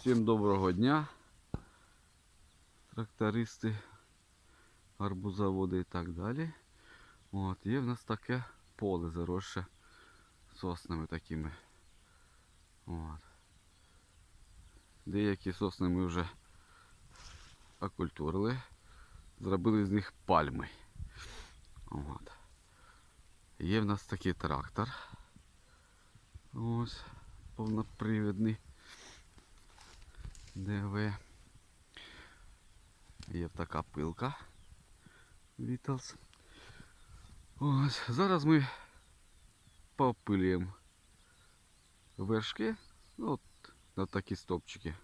Всім доброго дня. Трактористи, гарбузоводи і так далі. От, є в нас таке поле заросше соснами такими. От. Деякі сосни ми вже окультурили, зробили з них пальми. От. Є в нас такий трактор. Ось повнопривідний. ДВ. Є така пилка. Вітлз. Ось. Зараз ми попилюємо вершки. Ну, от на такі стопчики.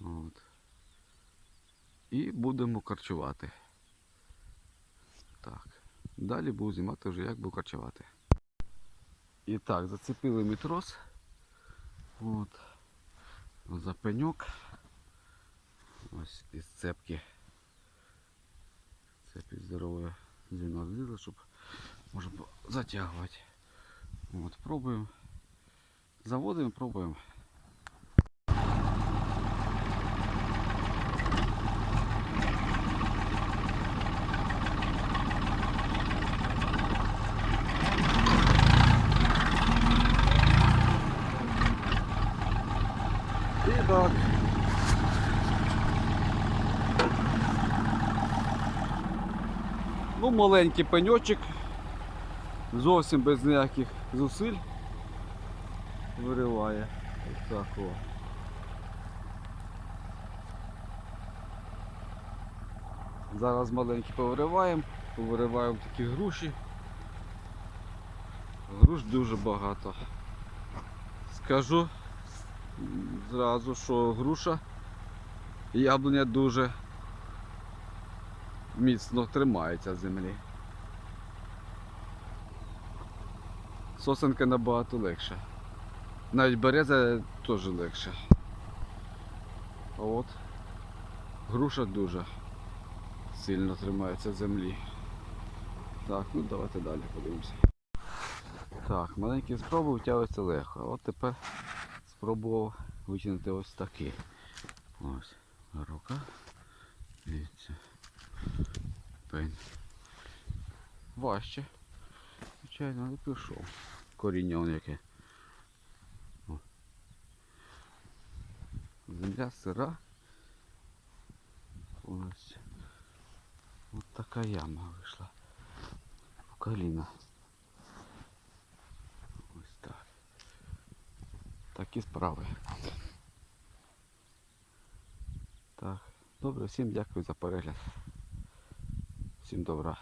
От. І будемо карчувати. Так. Далі буду знімати вже, як буду карчувати. І так, зацепили ми трос. От. За пеньок. Ось із цепки. Цепі здорової звіно злізла, щоб можна затягувати. От, пробуємо. Заводимо, пробуємо. Так. Ну, маленький пеньочок, зовсім без ніяких зусиль вириває. Ось так о. Зараз маленький повириваємо, повириваємо такі груші. Груш дуже багато. Скажу зразу, що груша і яблуня дуже міцно тримається землі. Сосенка набагато легша. Навіть береза теж легша. А от груша дуже сильно тримається землі. Так, ну давайте далі подивимося. Так, маленькі спроби втягуються легко. От тепер спробував витягнути ось такий. Ось рука. Дивіться. Пень. Важче. Звичайно, але пішов. Коріння он яке. О. Земля сира. Ось. Ось така яма вийшла. Коліна. Ось так. Такі справи. Так. Добре, всім дякую за перегляд. Всім добра.